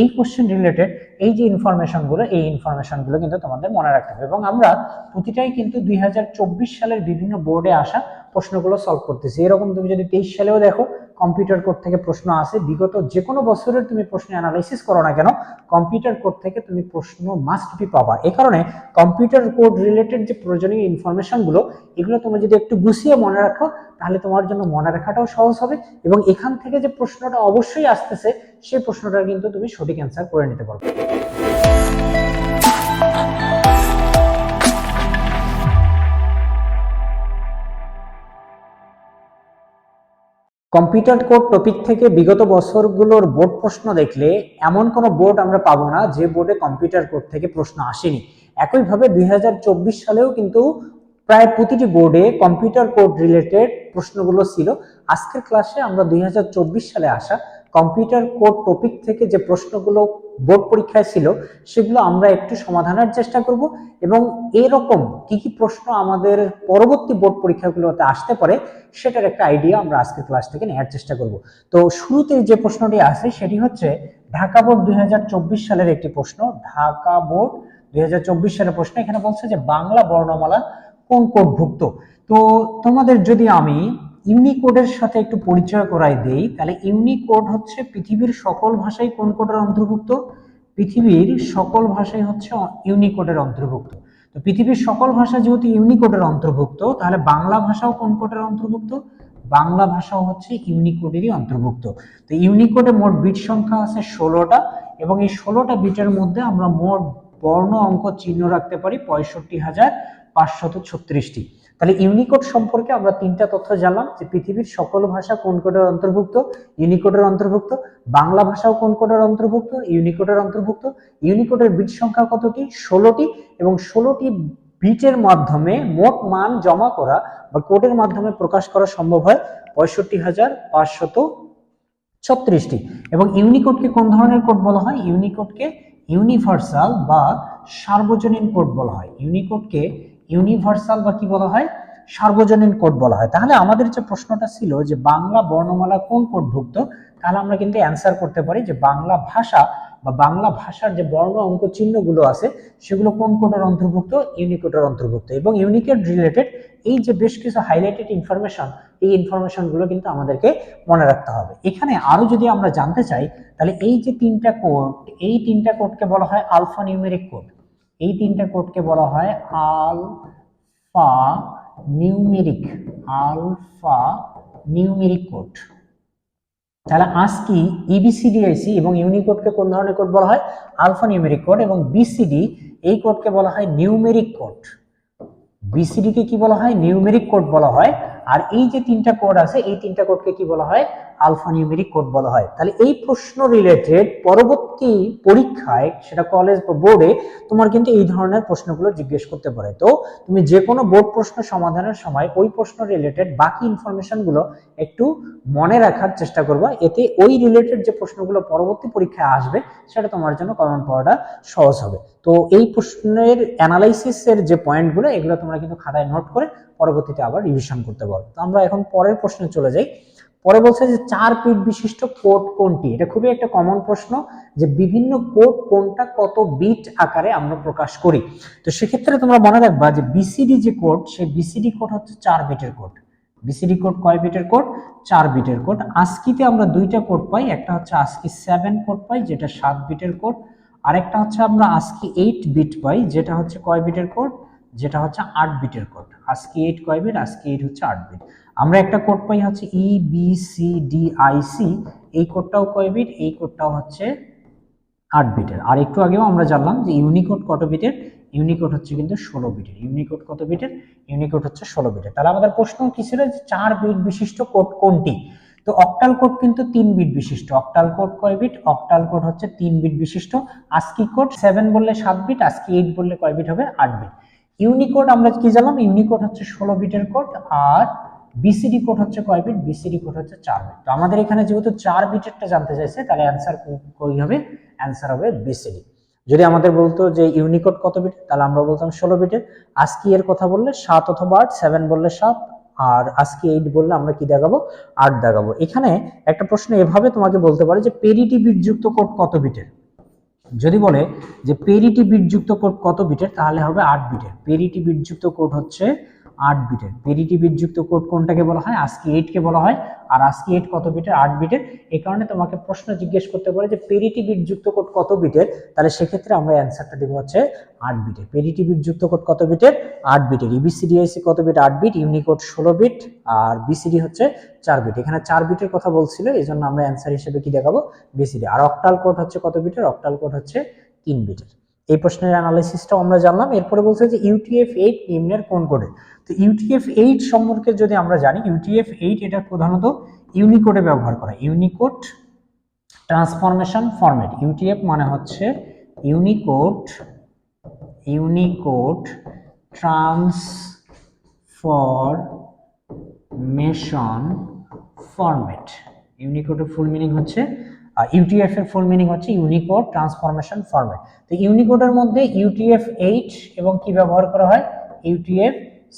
এই question related এই যে ইনফরমেশনগুলো এই ইনফরমেশনগুলো কিন্তু তোমাদের মনে রাখতে হবে। এবং আমরা প্রতিটাই কিন্তু দুই হাজার চব্বিশ সালের বিভিন্ন বোর্ডে আসা প্রশ্নগুলো সলভ করতেছি। এরকম তুমি যদি তেইশ সালেও দেখো কম্পিউটার কোড থেকে প্রশ্ন আসে, বিগত যে কোনো বছরের তুমি প্রশ্ন অ্যানালাইসিস করো না কেন কম্পিউটার কোড থেকে তুমি প্রশ্ন মাস্ট বি পাবা। এই কারণে কম্পিউটার কোড রিলেটেড যে প্রয়োজনীয় ইনফরমেশনগুলো এগুলো তুমি যদি একটু গুছিয়ে মনে রাখো, তাহলে তোমার জন্য মনে রাখাটাও সহজ হবে এবং এখান থেকে যে প্রশ্নটা অবশ্যই আসতেছে, সেই প্রশ্নটা কিন্তু তুমি সঠিক অ্যান্সার করে নিতে পারবে। কম্পিউটার কোড টপিক থেকে বিগত বছরগুলোর বোর্ড প্রশ্ন দেখলে এমন কোনো বোর্ড আমরা পাবো না যে বোর্ডে কম্পিউটার কোড থেকে প্রশ্ন আসেনি। একইভাবে দুই হাজার চব্বিশ সালেও কিন্তু প্রায় প্রতিটি বোর্ডে কম্পিউটার কোড রিলেটেড প্রশ্নগুলো ছিল। আজকের ক্লাসে আমরা দুই হাজার চব্বিশ সালে আসা কম্পিউটার কোড টপিক থেকে যে প্রশ্নগুলো বোর্ড পরীক্ষায় ছিল, সেগুলো আমরা একটু সমাধানের চেষ্টা করব এবং এরকম কি কি প্রশ্ন আমাদের পরবর্তী বোর্ড পরীক্ষাগুলোতে আসতে পারে, সেটার একটা আইডিয়া আমরা আজকের ক্লাস থেকে নেওয়ার চেষ্টা করব। তো শুরুতে যে প্রশ্নটি আছে সেটি হচ্ছে, ঢাকা বোর্ড দুই হাজার চব্বিশ সালের একটি প্রশ্ন। ঢাকা বোর্ড দুই হাজার চব্বিশ সালের প্রশ্ন, এখানে বলছে যে বাংলা বর্ণমালা কোন কোডভুক্ত তো তোমাদের যদি আমি ইউনিকোডের সাথে একটু পরিচয় করাই দেই, তাহলে ইউনিকোড হচ্ছে পৃথিবীর সকল ভাষাই কোন কোডের অন্তর্ভুক্ত? পৃথিবীর সকল ভাষাই হচ্ছে ইউনিকোডের অন্তর্ভুক্ত। তো পৃথিবীর সকল ভাষা যেহেতু ইউনিকোডের অন্তর্ভুক্ত, তাহলে বাংলা ভাষাও কোন কোডের অন্তর্ভুক্ত? বাংলা ভাষাও হচ্ছে ইউনিকোডেরই অন্তর্ভুক্ত। তো ইউনিকোডে মোট বিট সংখ্যা আছে ষোলোটা, এবং এই ষোলোটা বিটের মধ্যে আমরা মোট বর্ণ অঙ্ক চিহ্ন রাখতে পারি পঁয়ষট্টি হাজার পাঁচশত ছত্রিশটি। তাহলে ইউনিকোড সম্পর্কে আমরা তিনটা তথ্য জানলাম যে পৃথিবীর সকল ভাষা কোন কোডের অন্তর্ভুক্ত? ইউনিকোডের অন্তর্ভুক্ত। বাংলা ভাষাও কোন কোডের অন্তর্ভুক্ত? ইউনিকোডের অন্তর্ভুক্ত। ইউনিকোডের বিট সংখ্যা কতটি? ষোলোটি। এবং ষোলোটি বিটের মাধ্যমে মোট মান জমা করা বা কোডের মাধ্যমে প্রকাশ করা সম্ভব হয় পঁয়ষট্টি হাজার পাঁচশত ছত্রিশটি। এবং ইউনিকোডকে কোন ধরনের কোড বলা হয়? ইউনিকোডকে ইউনিভার্সাল বা সার্বজনীন কোড বলা হয়। ইউনিকোডকে ইউনিভার্সাল বা কি বলা হয়? সার্বজনীন কোড বলা হয়। তাহলে আমাদের যে প্রশ্নটা ছিল যে বাংলা বর্ণমালা কোন কোডভুক্ত, তাহলে আমরা কিন্তু অ্যান্সার করতে পারি যে বাংলা ভাষা বা বাংলা ভাষার যে বর্ণ অঙ্ক চিহ্নগুলো আছে, সেগুলো কোন কোডের অন্তর্ভুক্ত? ইউনিকোডের অন্তর্ভুক্ত। এবং ইউনিকোড রিলেটেড এই যে বেশ কিছু হাইলাইটেড ইনফরমেশন এই ইনফরমেশনগুলো কিন্তু আমাদেরকে মনে রাখতে হবে। এখানে আরও যদি আমরা জানতে চাই, তাহলে এই যে তিনটা কোড এই তিনটা কোডকে বলা হয় আলফা নিউমেরিক কোড এই তিনটা কোডকে বলা হয় alpha numeric alpha numeric code. তাহলে আজকি ইবিসিডিআইসি এবং ইউনিকোডকে কোন ধরনের কোড বলা হয়? আলফা নিউমেরিক কোড এবং বিসিডি এই কোডকে বলা হয় নিউমেরিক কোড। বিসিডি কে কি বলা হয়? নিউমেরিক কোড বলা হয় আর এই যে তিনটা কোড আছে, এই তিনটা কোডকে কি বলা হয়? আলফা নিউমেরিক কোড বলা হয়। তাহলে এই প্রশ্ন রিলেটেড পরবর্তী পরীক্ষায় সেটা কলেজ বা বোর্ডে তোমার কিন্তু এই ধরনের প্রশ্নগুলো জিজ্ঞেস করতে পারে। তো তুমি যে কোনো বোর্ড প্রশ্ন সমাধানের সময় ওই প্রশ্ন রিলেটেড বাকি ইনফরমেশনগুলো একটু মনে রাখার চেষ্টা করবা। এতে ওই রিলেটেড যে প্রশ্নগুলো পরবর্তী পরীক্ষায় আসবে, সেটা তোমার জন্য কমন পাওয়াটা সহজ হবে। তো এই প্রশ্নের অ্যানালাইসিসের যে পয়েন্টগুলো এগুলো তোমরা কিন্তু খাতায় নোট করে পরবর্তীতে আবার রিভিশন করতে পারো তো আমরা এখন পরের প্রশ্নে চলে যাই। পরে বলছে যে চার পিট বিশিষ্ট কোড কোনটি? এটা খুবই একটা কমন প্রশ্ন যে বিভিন্ন কোড কোনটা কত বিট আকারে আমরা প্রকাশ করি। তো সেক্ষেত্রে তোমরা মনে রাখবা যে বিসিডি যে কোড সেই বিসিডি কোড হচ্ছে চার বিটের কোড বিসিডি কোড কয় বিটের কোড চার বিটের কোড আস্কিতে আমরা দুইটা কোড পাই, একটা হচ্ছে আস্কি সেভেন কোড পাই, যেটা সাত বিটের কোড আরেকটা হচ্ছে আমরা আস্কি এইট বিট পাই, যেটা হচ্ছে কয় বিটের কোড যেটা হচ্ছে আট বিটের কোড। আস্কি এইট কয় বিট? আস্কি এইট হচ্ছে আট বিট। আমরা একটা কোড পাই হচ্ছে E B C D I C এই কোডটাও কয় বিট? এই কোডটাও হচ্ছে আট বিটের। আর একটু আগেও আমরা জানলাম যে ইউনিকোড কত বিটের? ইউনিকোড হচ্ছে কিন্তু ষোলো বিটের। ইউনিকোড কত বিটের? ইউনিকোড হচ্ছে ষোলো বিটের। তাহলে আমাদের প্রশ্ন কি ছিল? যে চার বিট বিশিষ্ট কোড কোনটি? তো অক্টাল কোড কিন্তু তিন বিট বিশিষ্ট। অক্টাল কোড কয় বিট? অক্টাল কোড হচ্ছে তিন বিট বিশিষ্ট। ASCII code? সেভেন বললে সাত বিট আস্কি এইট বললে কয় বিট হবে? আট বিট। ইউনিকোড আমরা কি জানলাম? ইউনিকোড হচ্ছে ষোলো বিটের কোড আর বিসিডি কোড হচ্ছে কয় বিট? বিসিডি কোড হচ্ছে চার বিট। তো আমাদের এখানে যেহেতু চার বিটেরটা জানতে চাইছে, তাহলে অ্যান্সার কই হবে? অ্যান্সার হবে বিসিডি। যদি আমাদের বলতো যে ইউনিকোড কত বিট, তাহলে আমরা বলতাম ষোলো বিটের। আজকি এর কথা বললে সাত অথবা আট সেভেন বললে সাত, আর আজকে এইট বললে আমরা কি দেখাবো? আট দেখাবো। এখানে একটা প্রশ্ন এভাবে তোমাকে বলতে পারে যে পেরিটি বিটযুক্ত কোড কত বিটের? যদি বলে যে পেরিটি বিটযুক্ত কোড কত বিটের তাহলে হবে আট বিটের পেরিটি বিটযুক্ত কোড হচ্ছে আট বিটের। পেরিটি বিটযুক্ত কোড কোনটাকে বলা হয়? আজকে এইটকে বলা হয়। আর আজকে এইট কত বিটের? আট বিটের। এই কারণে তোমাকে প্রশ্ন জিজ্ঞেস করতে পারে যে পেরিটি বিটযুক্ত কোড কত বিটের? তাহলে সেক্ষেত্রে আমরা অ্যান্সারটা দেবো হচ্ছে আট বিটের। পেরিটি বিটযুক্ত কোড কত বিটের? আট বিটের। ইবিসিডিআইসি কত বিট? আট বিট। ইউনিকোড ষোলো বিট। আর বিসিডি হচ্ছে চার বিট। এখানে চার বিটের কথা বলছিল এই জন্য আমরা অ্যান্সার হিসেবে কি দেখাবো? বিসিডি আর অক্টাল কোড হচ্ছে কত বিটের? অক্টাল কোড হচ্ছে তিন বিটের। এই প্রশ্নের অ্যানালাইসিসটাও আমরা জানলাম। এরপরে বলছে যে ইউটিএফ এইট নিম্নের কোন কোডে তো ইউটিএফ এইট সম্পর্কে যদি আমরা জানি ইউটিএফ এইট এটা প্রধানত ইউনিকোডে ব্যবহার করা। ইউনিকোড ট্রান্সফরমেশন ফরম্যাট ইউটিএফ মানে হচ্ছে ইউনিকোড ইউনিকোড ট্রান্সফরমেশন ফরম্যাট ইউনিকোডের ফুল মিনিং হচ্ছে ইউটিএফ এর ফুল মিনিং হচ্ছে ইউনিকোড ট্রান্সফরমেশন ফরম্যাট তো ইউনিকোডের মধ্যে ইউটিএফ এইট এবং কি ব্যবহার করা হয়? ইউটিএফ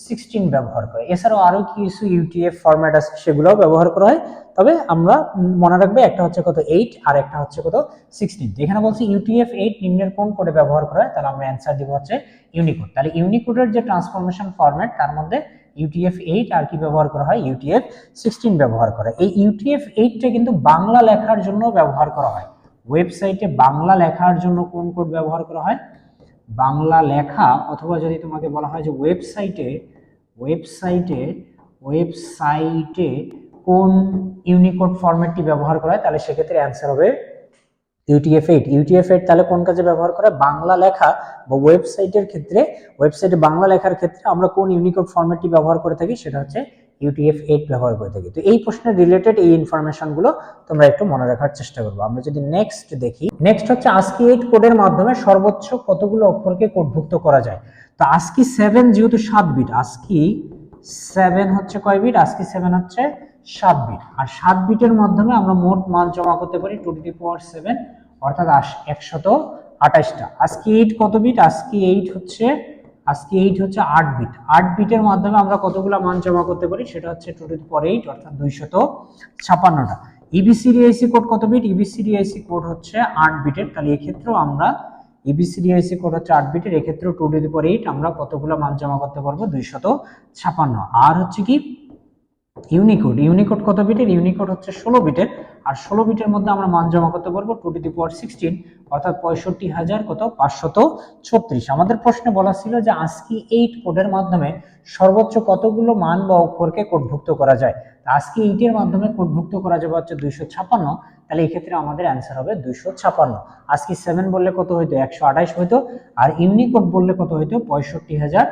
সিক্সটিন ব্যবহার করে। এছাড়াও আরও কিছু ইউটিএফ ফরম্যাট আছে, সেগুলোও ব্যবহার করা হয়। তবে আমরা মনে রাখবে একটা হচ্ছে কত এইট আর একটা হচ্ছে কত সিক্সটিন যেখানে বলছি ইউটিএফ এইট নিম্নের কোন কোডে ব্যবহার করা হয়? তাহলে আমরা অ্যান্সার দিব হচ্ছে ইউনিকোড তাহলে ইউনিকোডের যে ট্রান্সফরমেশন ফরম্যাট তার মধ্যে ইউটিএফ এইট আর কি ব্যবহার করা হয়? ইউটিএফ সিক্সটিন ব্যবহার করা। এই ইউটিএফ এইটটা কিন্তু বাংলা লেখার জন্য ব্যবহার করা হয়। ওয়েবসাইটে বাংলা লেখার জন্য কোন কোড ব্যবহার করা হয়? বাংলা লেখা, অথবা যদি তোমাকে বলা হয় যে ওয়েবসাইটে ওয়েবসাইটে ওয়েবসাইটে কোন ইউনিকোড ফরম্যাটটি ব্যবহার করা হয়, তাহলে সেক্ষেত্রে অ্যান্সার হবে ইউটিএফ এইট ইউটিএফ এইট তাহলে কোন কাজে ব্যবহার করে? বাংলা লেখা বা ওয়েবসাইটের ক্ষেত্রে ওয়েবসাইটে বাংলা লেখার ক্ষেত্রে আমরা কোন ইউনিকোড ফরম্যাটটি ব্যবহার করে থাকি? সেটা হচ্ছে ইউটিএফ এইট ব্যবহার করে থাকি। তো এই প্রশ্নের রিলেটেড এই ইনফরমেশনগুলো তোমরা একটু মনে রাখার চেষ্টা করব। আমরা যদি নেক্সট দেখি নেক্সট হচ্ছে আজকি এইট কোডের মাধ্যমে সর্বোচ্চ কতগুলো অক্ষরকে কোডভুক্ত করা যায়? তো আজকি সেভেন যেহেতু সাত বিট আজকি সেভেন হচ্ছে কয় বিট আজকি সেভেন হচ্ছে সাত বিট আর সাত বিটের মাধ্যমে আমরা মোট মান জমা করতে পারি two to the power seven অর্থাৎ একশত আঠাশটা। আজকে এইট কত বিট আজকে এইট হচ্ছে, আজকে এইট হচ্ছে আট বিট আট বিটের মাধ্যমে আমরা কতগুলো মান জমা করতে পারি? সেটা হচ্ছে টু টু পাওয়ার এইট অর্থাৎ দুইশত ছাপান্নটা। ইবিসিডিআইসি কোড কত বিট ইবিসিডিআইসি কোড হচ্ছে আট বিটের তাহলে এক্ষেত্রেও আমরা ইবিসিডিআইসি কোড হচ্ছে আট বিটের এক্ষেত্রেও টু টু পাওয়ার এইট আমরা কতগুলো মান জমা করতে পারব? দুইশত ছাপান্ন। আর হচ্ছে কি? ইউনিকোড ইউনিকোড কত বিটের ইউনিকোড হচ্ছে ষোলো বিটের আর ষোলো বিটের মধ্যে আমরা মান জমা করতে পারব টু টু পাওয়ার সিক্সটিন অর্থাৎ পঁয়ষট্টি হাজার কত? পাঁচশত ছত্রিশ। আমাদের প্রশ্নে বলা ছিল যে আজকি এইট কোডের মাধ্যমে সর্বোচ্চ কতগুলো মান বা অক্ষরকে কোডভুক্ত করা যায়? আজকে এইটের মাধ্যমে কোডভুক্ত করা যাবে হচ্ছে দুইশো ছাপান্ন। তাহলে এই ক্ষেত্রে আমাদের অ্যান্সার হবে দুইশো ছাপান্ন। আজকে সেভেন বললে কত হইতো? একশো আঠাইশ হইতো। আর ইউনিকোড বললে কত হইতো? পঁয়ষট্টি হাজার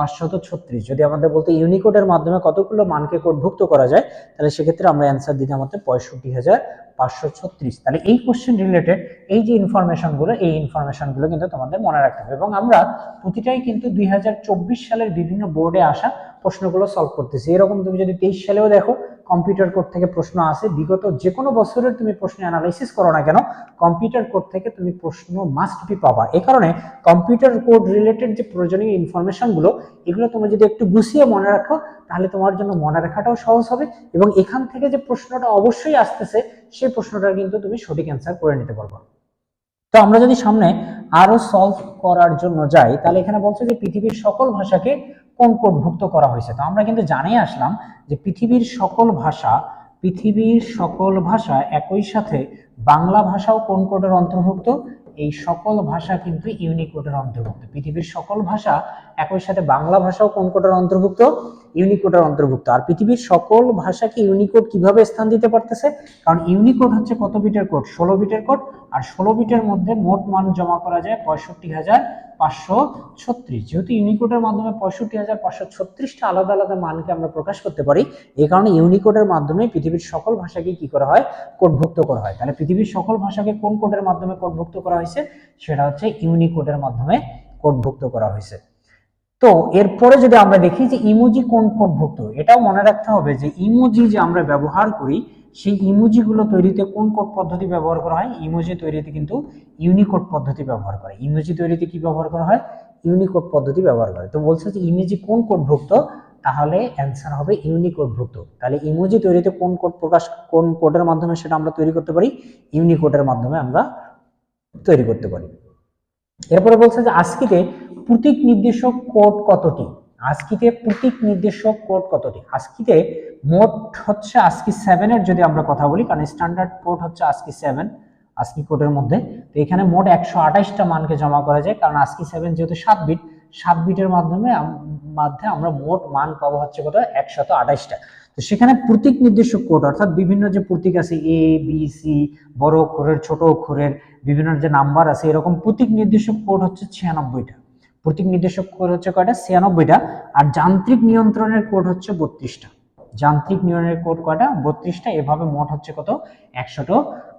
পাঁচশত ছত্রিশ। যদি আমাদের বলতে ইউনিকোডের মাধ্যমে কতগুলো মানকে কোডভুক্ত করা যায়, তাহলে সেক্ষেত্রে আমরা অ্যান্সার দিতে আমাদের পঁয়ষট্টি হাজার পাঁচশো ছত্রিশ। তাহলে এই কোশ্চেন রিলেটেড এই যে ইনফরমেশনগুলো এই ইনফরমেশনগুলো কিন্তু তোমাদের মনে রাখতে হবে। এবং আমরা প্রতিটাই কিন্তু দুই হাজার চব্বিশ সালের বিভিন্ন বোর্ডে আসা প্রশ্নগুলো সলভ করতেছি। এরকম তুমি যদি তেইশ সালেও দেখো কম্পিউটার কোড থেকে প্রশ্ন আসে। বিগত যে কোনো বছরের তুমি প্রশ্ন অ্যানালাইসিস করো না কেন কম্পিউটার কোড থেকে তুমি প্রশ্ন মাস্ট বি পাবা। এ কারণে কম্পিউটার কোড রিলেটেড যে প্রয়োজনীয় ইনফরমেশনগুলো এগুলো তুমি যদি একটু গুছিয়ে মনে রাখো, তাহলে তোমার জন্য মনে রাখাটাও সহজ হবে এবং এখান থেকে যে প্রশ্নটা অবশ্যই আসতেছে, সেই প্রশ্নটা কিন্তু তুমি সঠিক অ্যান্সার করে নিতে পারবে। তো আমরা যদি সামনে আরও সলভ করার জন্য যাই, তাহলে এখানে বলছে যে পৃথিবীর সকল ভাষাকে কোন কোডভুক্ত করা হয়েছে। তো আমরা কিন্তু জানিয়ে আসলাম যে পৃথিবীর সকল ভাষা, পৃথিবীর সকল ভাষা একই সাথে বাংলা ভাষাও কোন কোডের অন্তর্ভুক্ত? এই সকল ভাষা কিন্তু ইউনিকোডের অন্তর্ভুক্ত। পৃথিবীর সকল ভাষা একই সাথে বাংলা ভাষাও কোন কোডের অন্তর্ভুক্ত? ইউনিকোডের অন্তর্ভুক্ত। আর পৃথিবীর সকল ভাষাকে ইউনিকোড কীভাবে স্থান দিতে পারতেছে? কারণ ইউনিকোড হচ্ছে কত বিটের কোড? ষোলো বিটের কোড। আর ষোলো বিটের মধ্যে মোট মান জমা করা যায় পঁয়ষট্টি হাজার পাঁচশো ছত্রিশ। যেহেতু ইউনিকোডের মাধ্যমে পঁয়ষট্টি হাজার পাঁচশো ছত্রিশটা আলাদা আলাদা মানকে আমরা প্রকাশ করতে পারি এই কারণে ইউনিকোডের মাধ্যমে পৃথিবীর সকল ভাষাকে কি করা হয়? কোডভুক্ত করা হয়। তাহলে পৃথিবীর সকল ভাষাকে কোন কোডের মাধ্যমে কোডভুক্ত করা হয়েছে? সেটা হচ্ছে ইউনিকোডের মাধ্যমে কোডভুক্ত করা হয়েছে। তো এরপরে যদি আমরা দেখি যে ইমোজি কোন কোডভুক্ত এটাও মনে রাখতে হবে যে ইমোজি যে আমরা ব্যবহার করি, সেই ইমোজিগুলো তৈরিতে কোন কোড পদ্ধতি ব্যবহার করা হয়? ইমোজি তৈরিতে কিন্তু ইউনিকোড পদ্ধতি ব্যবহার করে। ইমোজি তৈরিতে কি ব্যবহার করা হয়? ইউনিকোড পদ্ধতি ব্যবহার করে। তো বলছে যে ইমেজি কোন কোডভুক্ত তাহলে অ্যান্সার হবে ইউনিকোডভুক্ত তাহলে ইমোজি তৈরিতে কোন কোড প্রকাশ, কোন কোডের মাধ্যমে সেটা আমরা তৈরি করতে পারি? ইউনিকোডের মাধ্যমে আমরা তৈরি করতে পারি। এরপরে বলছে যে আজকিতে প্রতীক নির্দেশক কোড কতটি? আজকিতে প্রতীক নির্দেশক কোড কতটি? আজকিতে মোট হচ্ছে আজকি সেভেনের যদি আমরা কথা বলি, কারণ স্ট্যান্ডার্ড কোড হচ্ছে আজকি সেভেন আজকি কোডের মধ্যে। তো এখানে মোট একশো আঠাশটা মানকে জমা করা যায়, কারণ আজকি সেভেন যেহেতু সাত বিট সাত বিটের মাধ্যমে মাধ্যমে আমরা মোট মান পাবো হচ্ছে কত? একশত আঠাশটা। তো সেখানে প্রতীক নির্দেশক কোড, অর্থাৎ বিভিন্ন যে প্রতীক আছে এ বি সি বড় অক্ষরের, ছোট অক্ষরের, বিভিন্ন যে নাম্বার আছে, এরকম প্রতীক নির্দেশক কোড হচ্ছে ছিয়ানব্বইটা। প্রতীক নির্দেশক কোড হচ্ছে কয়টা? ছিয়ানব্বইটা। আর যান্ত্রিক নিয়ন্ত্রণের কোড হচ্ছে বত্রিশটা। যান্ত্রিক নিয়ন্ত্রণের কোড কয়টা? বত্রিশটা। এভাবে মোট হচ্ছে কত? একশোটো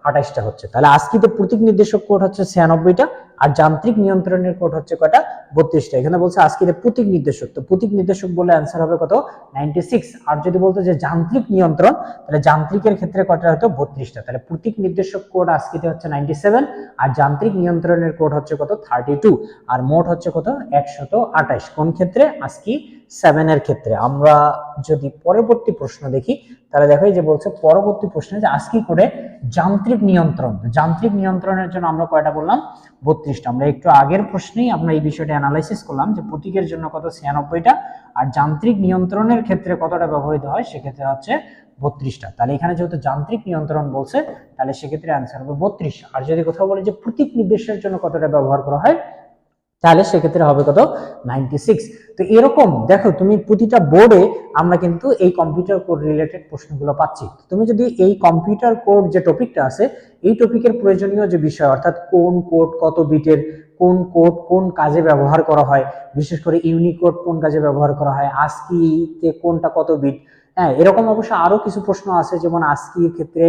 আঠাশটা হচ্ছে। তাহলে আজকে তো প্রতীক নির্দেশক কোড হচ্ছে ছিয়ানব্বইটা। আর যান্ত্রিক নিয়ন্ত্রণের কোড হচ্ছে কয়টা? বত্রিশটা। এখানে বলছে আজকে প্রতীক নির্দেশক, তো প্রতীক নির্দেশক বলে অ্যান্সার হবে কত? নাইনটি সিক্স আর যদি বলতো যে যান্ত্রিক নিয়ন্ত্রণ, তাহলে যান্ত্রিকের ক্ষেত্রে কটা হতো? বত্রিশটা। তাহলে প্রতীক নির্দেশক কোড আজকে হচ্ছে নাইনটি সেভেন আর যান্ত্রিক নিয়ন্ত্রণের কোড হচ্ছে কত? থার্টি টু আর মোট হচ্ছে কত? একশত আঠাশ। কোন ক্ষেত্রে? আজকি সেভেনের ক্ষেত্রে। আমরা যদি পরবর্তী প্রশ্ন দেখি, তাহলে দেখো যে বলছে, পরবর্তী প্রশ্নে যে আজকি করে? যান্ত্রিক নিয়ন্ত্রণ। যান্ত্রিক নিয়ন্ত্রণের জন্য আমরা কয়টা বললাম? বত্রিশটা। আমরা একটু আগের প্রশ্নেই আমরা এই বিষয়টা অ্যানালাইসিস করলাম যে প্রতীকের জন্য কত? ছিয়ানব্বইটা। আর যান্ত্রিক নিয়ন্ত্রণের ক্ষেত্রে কতটা ব্যবহৃত হয়? সেক্ষেত্রে হচ্ছে বত্রিশটা। তাহলে এখানে যেহেতু যান্ত্রিক নিয়ন্ত্রণ বলছে, তাহলে সেক্ষেত্রে অ্যান্সার হবে বত্রিশ। আর যদি কোথাও বলে যে প্রতীক নির্দেশের জন্য কতটা ব্যবহার করা হয়? তাহলে সেক্ষেত্রে হবে কত? নাইনটি সিক্স তো এরকম, দেখো তুমি প্রতিটা বোর্ডে আমরা কিন্তু এই কম্পিউটার কোড রিলেটেড প্রশ্নগুলো পাচ্ছি। তুমি যদি এই কম্পিউটার কোড যে টপিকটা আছে, এই টপিকের প্রয়োজনীয় যে বিষয়, অর্থাৎ কোন কোড কত বিটের, কোন কোড কোন কাজে ব্যবহার করা হয়, বিশেষ করে ইউনিকোড কোন কাজে ব্যবহার করা হয় আস্কিতে কোনটা কত বিট হ্যাঁ এরকম অবশ্য আরও কিছু প্রশ্ন আছে, যেমন আস্কির ক্ষেত্রে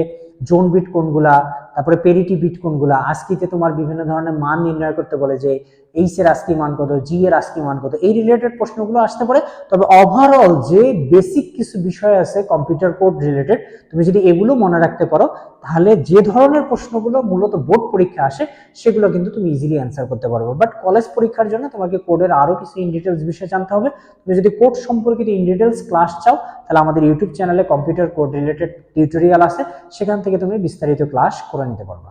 জোন বিট কোনগুলা তারপরে পেরিটি বিট কোনগুলা আস্কিতে তোমার বিভিন্ন ধরনের মান নির্ণয় করতে বলে যে এইচ এর আস্কি মান কত জি এর আস্কি মান কত, এই রিলেটেড প্রশ্নগুলো আসতে পারে। তবে ওভারঅল যে বেসিক কিছু বিষয় আছে কম্পিউটার কোড রিলেটেড তুমি যদি এগুলো মনে রাখতে পারো, তাহলে যে ধরনের প্রশ্নগুলো মূলত বোর্ড পরীক্ষা আসে, সেগুলো কিন্তু তুমি ইজিলি অ্যান্সার করতে পারবে। বাট কলেজ পরীক্ষার জন্য তোমাকে কোডের আরও কিছু ইন ডিটেলস বিষয় জানতে হবে। তুমি যদি কোড সম্পর্কিত ইন ডিটেলস ক্লাস চাও, তাহলে আমাদের ইউটিউব চ্যানেলে কম্পিউটার কোড রিলেটেড টিউটোরিয়াল আছে। সেখান থেকে তুমি বিস্তারিত ক্লাস করে নিতে পারবে।